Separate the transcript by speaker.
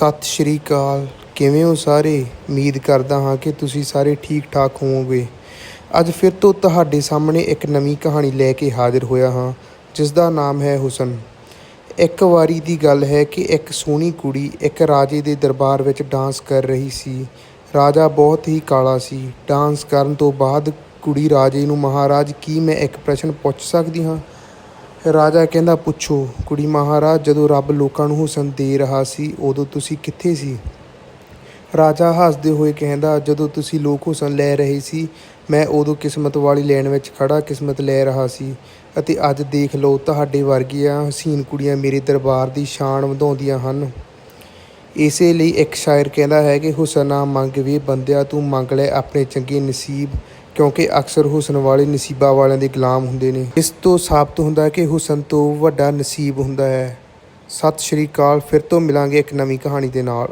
Speaker 1: ਸਤਿ ਸ਼੍ਰੀ ਅਕਾਲ। ਕਿਵੇਂ ਹੋ ਸਾਰੇ? ਉਮੀਦ ਕਰਦਾ ਹਾਂ ਕਿ ਤੁਸੀਂ ਸਾਰੇ ਠੀਕ ਠਾਕ ਹੋਵੋਗੇ। ਅੱਜ ਫਿਰ ਤੋਂ ਤੁਹਾਡੇ ਸਾਹਮਣੇ ਇੱਕ ਨਵੀਂ ਕਹਾਣੀ ਲੈ ਕੇ ਹਾਜ਼ਰ ਹੋਇਆ ਹਾਂ ਜਿਸ ਦਾ ਨਾਮ ਹੈ ਹੁਸਨ। ਇੱਕ ਵਾਰੀ ਦੀ ਗੱਲ ਹੈ ਕਿ ਇੱਕ ਸੋਹਣੀ ਕੁੜੀ ਇੱਕ ਰਾਜੇ ਦੇ ਦਰਬਾਰ ਵਿੱਚ ਡਾਂਸ ਕਰ ਰਹੀ ਸੀ। ਰਾਜਾ ਬਹੁਤ ਹੀ ਕਾਲਾ ਸੀ। ਡਾਂਸ ਕਰਨ ਤੋਂ ਬਾਅਦ ਕੁੜੀ ਰਾਜੇ ਨੂੰ, ਮਹਾਰਾਜ, ਕੀ ਮੈਂ ਇੱਕ ਪ੍ਰਸ਼ਨ ਪੁੱਛ ਸਕਦੀ ਹਾਂ? ਰਾਜਾ ਕਹਿੰਦਾ, ਪੁੱਛੋ ਕੁੜੀ ਮਹਾਰਾਜ, ਜਦੋਂ ਰੱਬ ਲੋਕਾਂ ਨੂੰ ਹੁਸਨ ਦੇ ਰਿਹਾ ਸੀ, ਉਦੋਂ ਤੁਸੀਂ ਕਿੱਥੇ ਸੀ? ਰਾਜਾ ਹੱਸਦੇ ਹੋਏ ਕਹਿੰਦਾ, ਜਦੋਂ ਤੁਸੀਂ ਲੋਕ ਹੁਸਨ ਲੈ ਰਹੇ ਸੀ, ਮੈਂ ਉਦੋਂ ਕਿਸਮਤ ਵਾਲੀ ਲੈਣ ਵਿੱਚ ਖੜਾ ਕਿਸਮਤ ਲੈ ਰਿਹਾ ਸੀ। ਅਤੇ ਅੱਜ ਦੇਖ ਲਓ, ਤੁਹਾਡੇ ਵਰਗੀਆਂ ਹਸੀਨ ਕੁੜੀਆਂ ਮੇਰੇ ਦਰਬਾਰ ਦੀ ਸ਼ਾਨ ਵਧਾਉਂਦੀਆਂ ਹਨ। ਇਸੇ ਲਈ ਇੱਕ ਸ਼ਾਇਰ ਕਹਿੰਦਾ ਹੈ ਕਿ, ਹੁਸਨਾ ਮੰਗ ਵੇ ਬੰਦਿਆ, ਤੂੰ ਮੰਗ ਲੈ ਆਪਣੇ ਚੰਗੇ ਨਸੀਬ ਕਿਉਂਕਿ ਅਕਸਰ ਹੁਸਨ ਵਾਲੇ ਨਸੀਬਾਂ ਵਾਲਿਆਂ ਦੇ ਗੁਲਾਮ ਹੁੰਦੇ ਨੇ। ਇਸ ਤੋਂ ਸਾਬਤ ਹੁੰਦਾ ਹੈ ਕਿ ਹੁਸਨ ਤੋਂ ਵੱਡਾ ਨਸੀਬ ਹੁੰਦਾ ਹੈ। ਸਤਿ ਸ਼੍ਰੀ ਅਕਾਲ, ਫਿਰ ਤੋਂ ਮਿਲਾਂਗੇ ਇੱਕ ਨਵੀਂ ਕਹਾਣੀ ਦੇ ਨਾਲ।